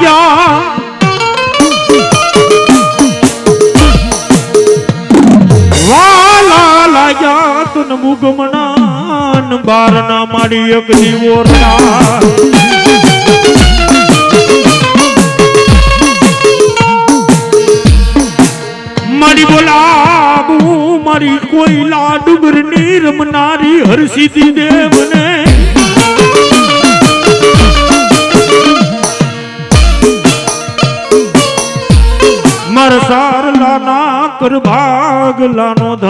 ગયા વાલા લાગ્યા તુન મુગમણાન બારના માડી એક દીવો મારી બોલાવું મારી કોઈ લાડુબરની રમનારી હર્ષિદી દેવ.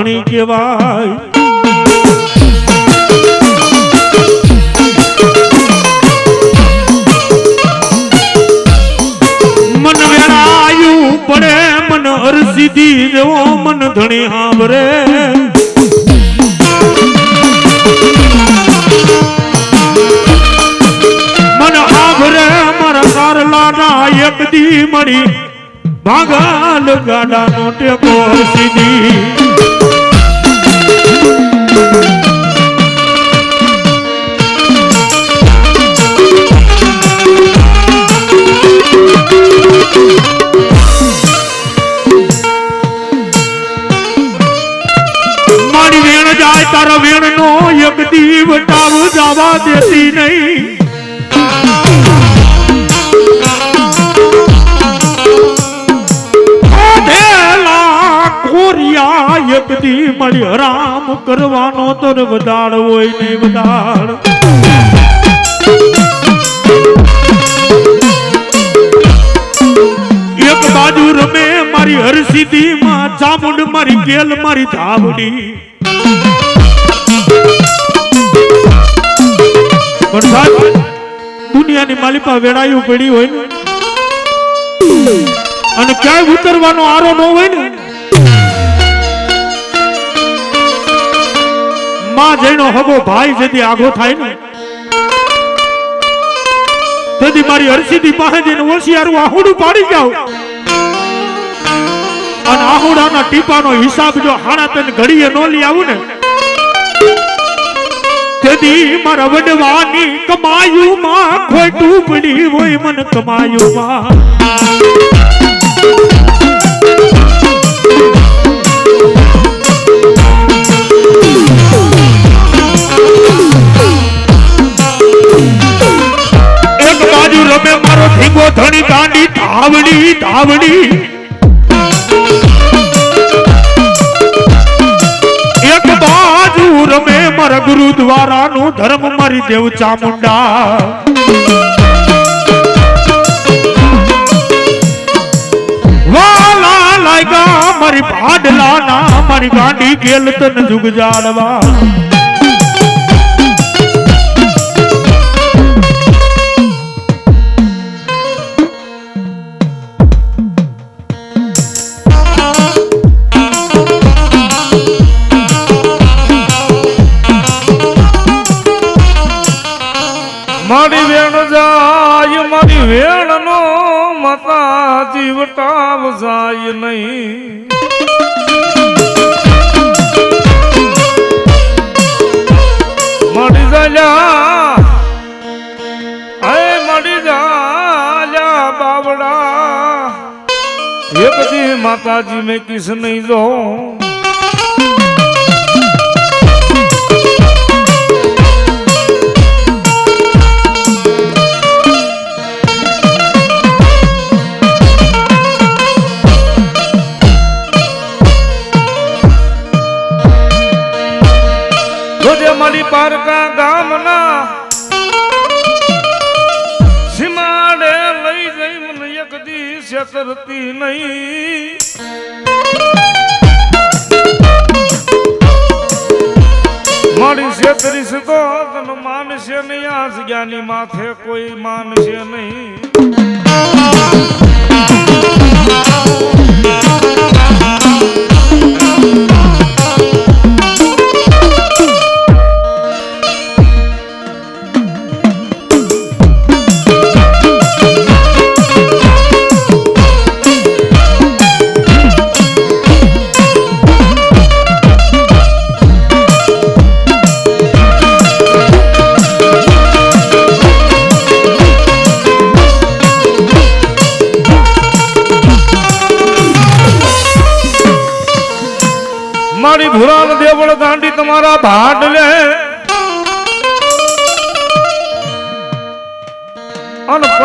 કરભાગલાનો કહેવાય. પડે, મન હરસિદ્ધિ જેવો મન ધણી હાંભરે. મન હાંભરે, મારા સારલાના એક દી મળી. ભાગાલ ગાડાનો ટેકો હરસિદ્ધિ વટાવ જવા દેતી નહીં. એક દી મળી હરામ કરવાનો તો વધાર હોય નહીં વધાર એક બાજુ રમે મારી હરસિદ્ધિ માં ચામુંડ મારી ગેલ મારી ધાવડી. પણ દુનિયાની માલિપા વેળાયું પડી હોય ને. અને ક્યાંય ઉતરવાનો આરો ન હોય ને. માં જઈનો હગો ભાઈ જેથી આગો થાય ને. તેથી મારી હરસિદ્ધિ પાસે જઈને હોશિયારું આહુડું પાડી જાવ અને આહુડાના ટીપાનો હિસાબ જો હાણા તને ઘડીએ નો લઈ આવું ને. તેથી મારા કમાયું માં ખોટું પડી હોય મન કમાયું માં એક બાજુ રમે મારો ભીગો ધણી દાંડી ધાવડી ધાવડી રમે દ્વારા નું ધર્મ મારી દેવ ચામુંડા. વાલા લાગ્યા મારી ભાડલાના મારી ગાંડી ગેલ તન જુગ જાડવા એ બધી માતાજી મેં કિસ નહીં જો છેતરતી નહીં. મારી તો તને માનશે નહીં. આ જ્ઞાની માથે કોઈ માનશે નહીં.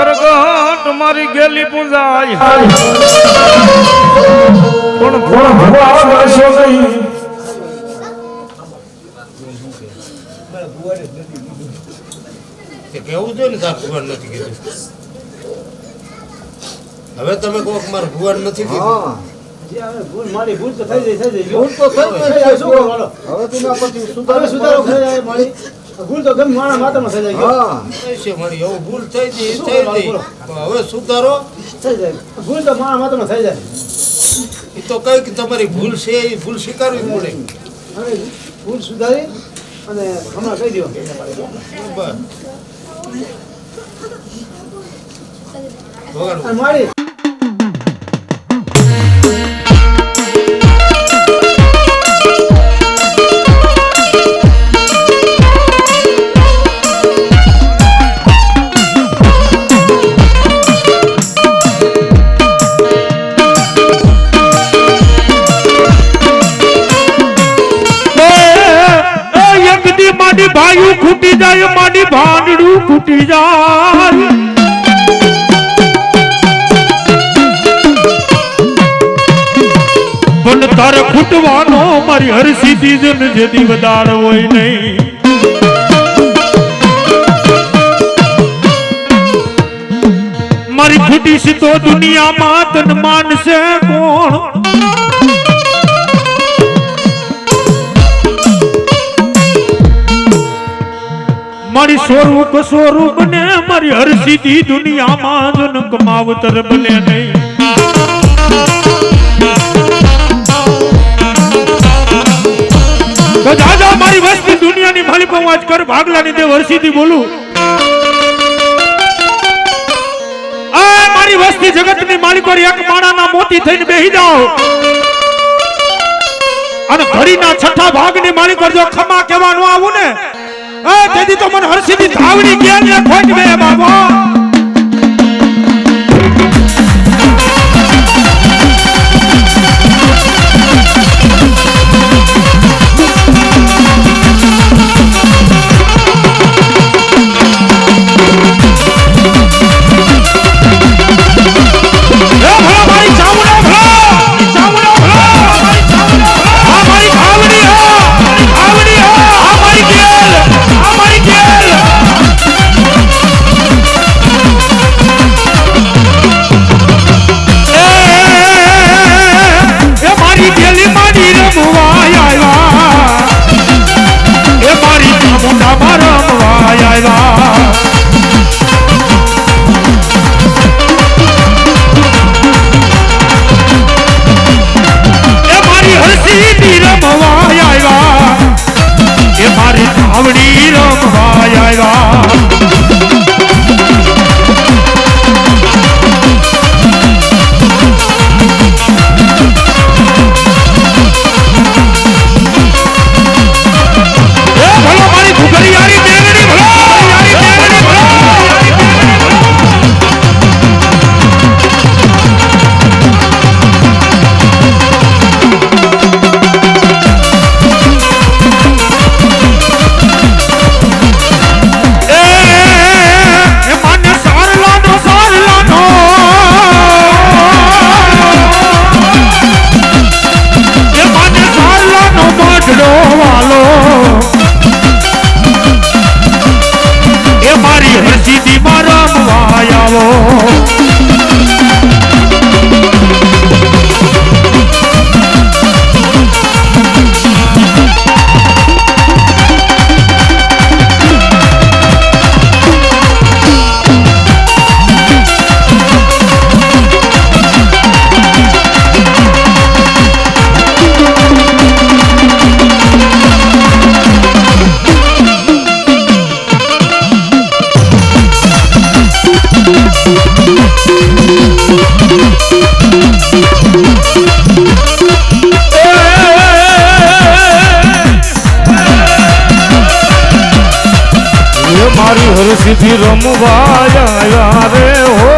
પ્રગટ મારી ગેલી પૂજાય પણ થોડા ભગવાન નહીં. તે કહેવું જોઈએ ને તાર ભગવાન નથી કીધું? હવે તમે કહો કે મારે ભગવાન નથી કીધું? મારી ભૂલ તો થઈ જાય થઈ જાય. ભૂલ તો થઈ જાય શું કરવાનો? હવે તું પછી સુધારો સુધારો થઈ જાય મારી? ભૂલ તો ગમે મારા માતામાં થઈ જાય હા. છે મારી એવું ભૂલ થઈ જઈ થઈ? પણ હવે સુધારો. થઈ જાય. ભૂલ તો મારા માતામાં થઈ જાય. એ તો કઈ કે તમારી ભૂલ છે એ ભૂલ સ્વીકારવી પડે. હવે ભૂલ સુધારી અને હમણાં કહી દો બસ. મારી. જાય માડી ભાંડડું ફૂટી જાય. પણ તારે ફૂટવાનો મારી હર સીધી જન જેથી વધાર હોય નહીં. મારી ખૂટી સીધો દુનિયામાં તન માનશે કોણ? મારી સ્વરૂપ સ્વરૂપ ને મારી હરસીધી દુનિયામાં જનક માવતર બને નહીં. મારી વસ્તી દુનિયાની માલિકો વાંચ કર ભાગલાની તે વર્ષીથી બોલું. આ મારી વસ્તી જગતની માલિકો એક માણાના મોતી થઈને બેહી જાઓ. અને ઘડીના છઠ્ઠા ભાગની માલિકો જો ખમા કહેવાનું આવું ને એ તેથી તો મને હરસીથી ધાવડી ગયા ને ખોટ બે બાબા? મારી રમવાયા રે હો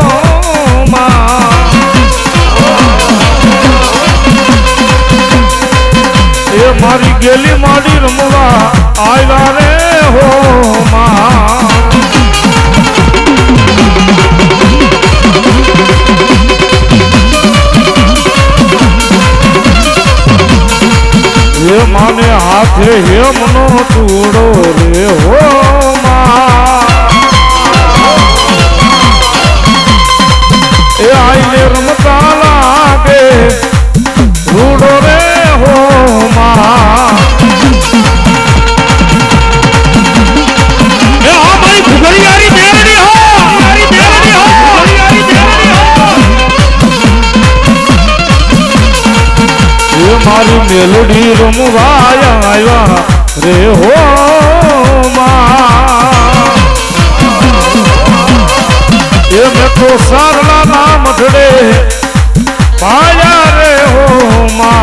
એ મારી ગેલી મારી રમવા આવ્યા રે હો હે માને હાથે હેમનો ટુડો રે હો મેલડી રમવા આવ્યા રે હો એ મેં તો સારલા નામ ઢળે આયા રે હો માં.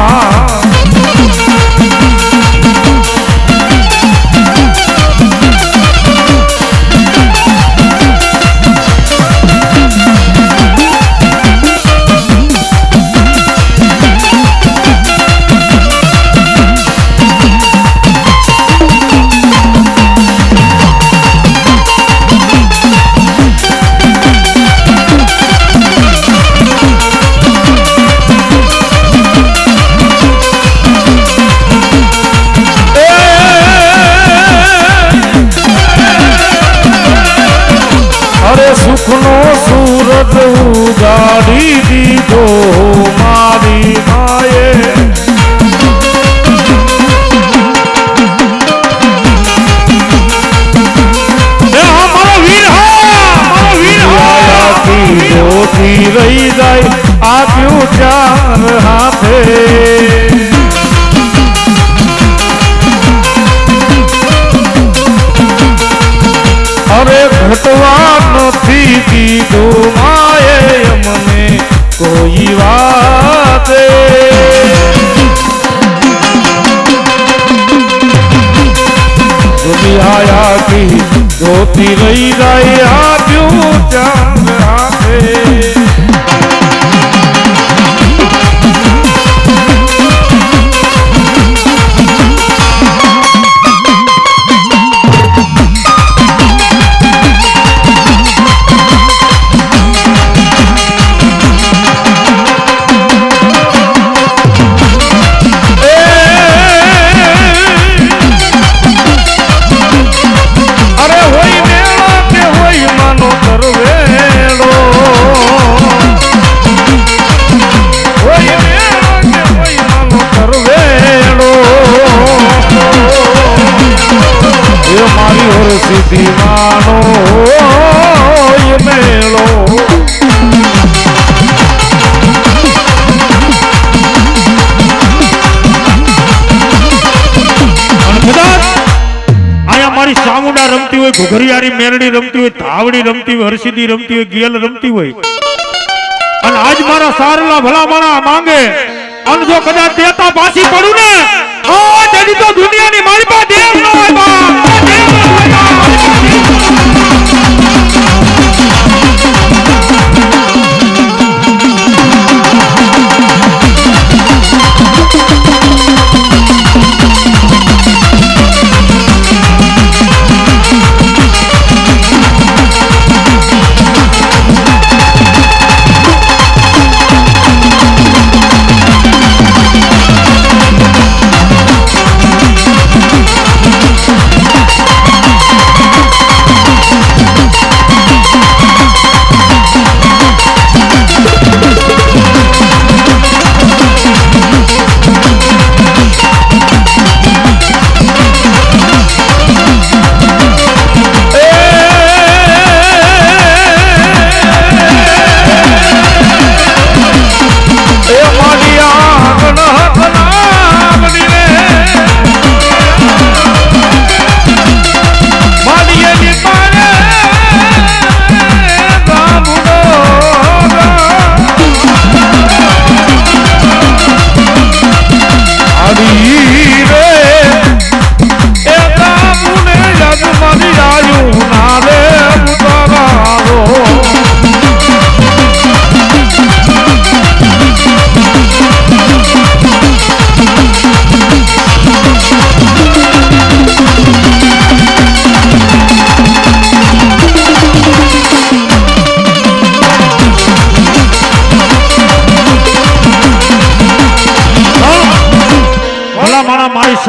જોતી રહી જાય આપ્યું ચાંદ હાથે ઘુઘરિયારી મેરડી રમતી હોય, ધાવડી રમતી હોય, હરસિદ્ધિ રમતી હોય, ગિયલ રમતી હોય. અને આજ મારા સારલા ભલા મારા માંગે, અને જો કદાચ દેતા પાછી પડું ને તેની તો દુનિયાની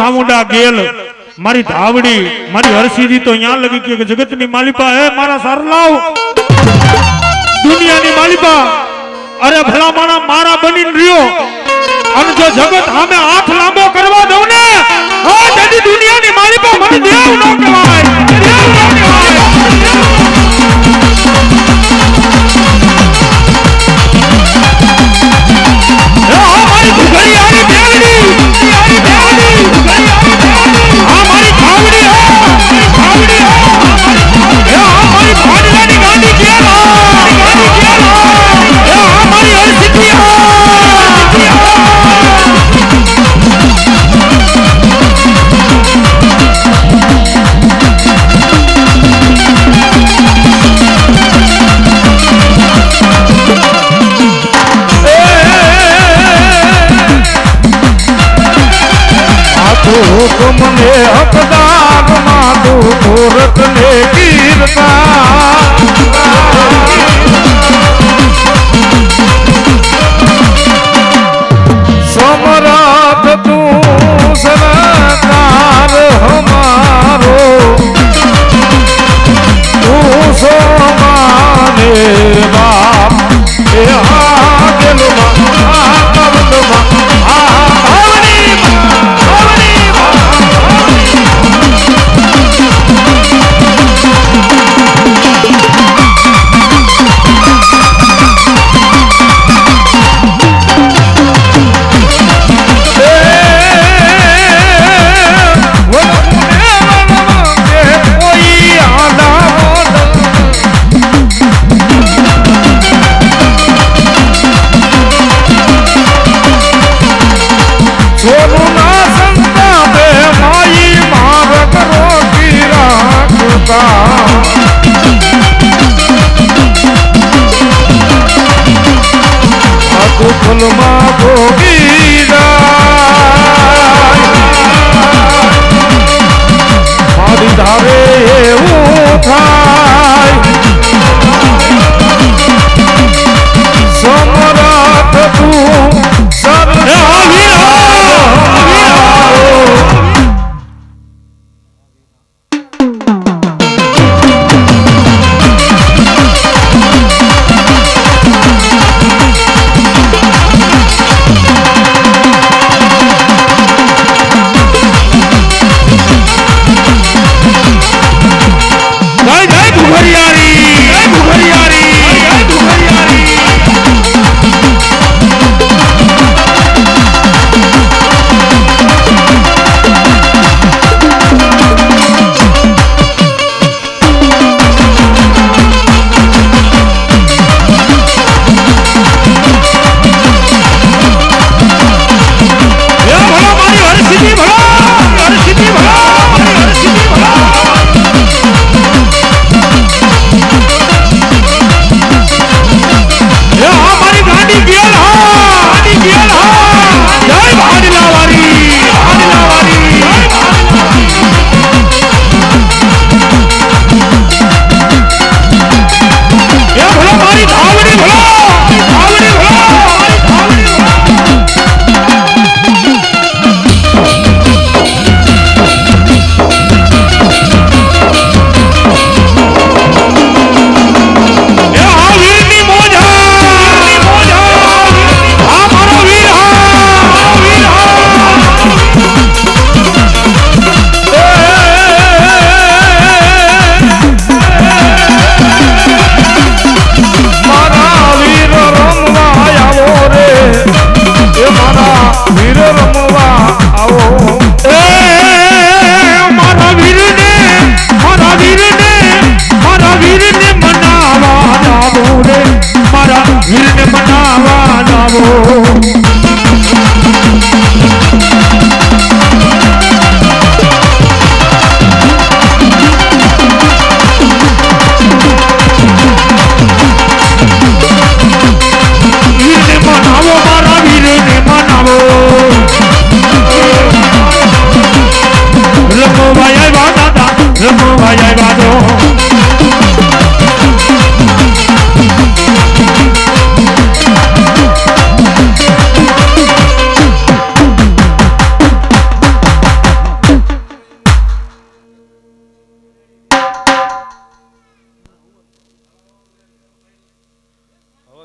સામુંડા ગેલ, મારી ધાવડી, મારી હરસીજી તો અહીંયા લગી કે જગતની માલિપા હે મારા સારલાવ, દુનિયાની માલિપા અરે ભલા માણા મારા બની રહ્યો. અને જો જગત સામે હાથ લાંબો કરવા દઉં ને હા તેથી દુનિયાની માલિપા મને દેવ ન કહેવાય. Bye. માં ભોગી મારી ધારે એવું થાય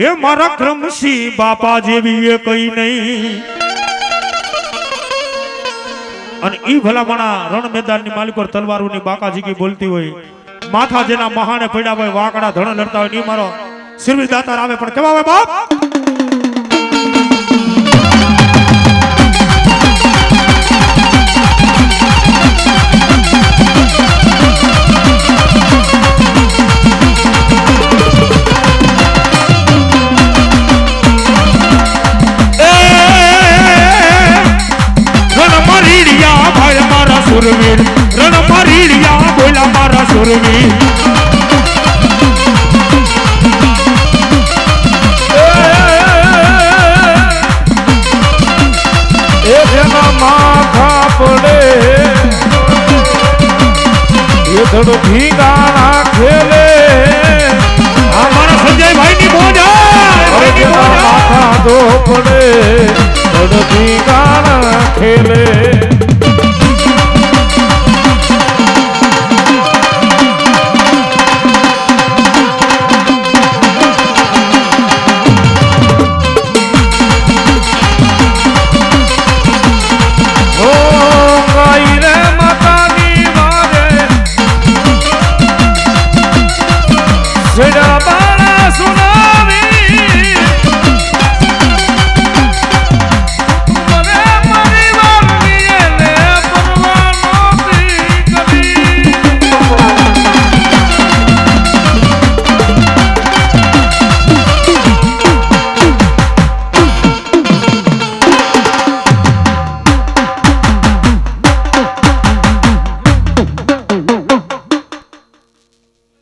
એ મારા ક્રમશી બાપા જેવી એ કઈ નહીં. અને ઈ ભલામણા રણ મેદાનની માલિકો તલવારોની બાકા જીગી બોલતી હોય, માથા જેના મહાને પડ્યા હોય, વાકડા ધણ લડતા હોયની મારો શિરવી દાતા આવે પણ કેવા હોય બાપ?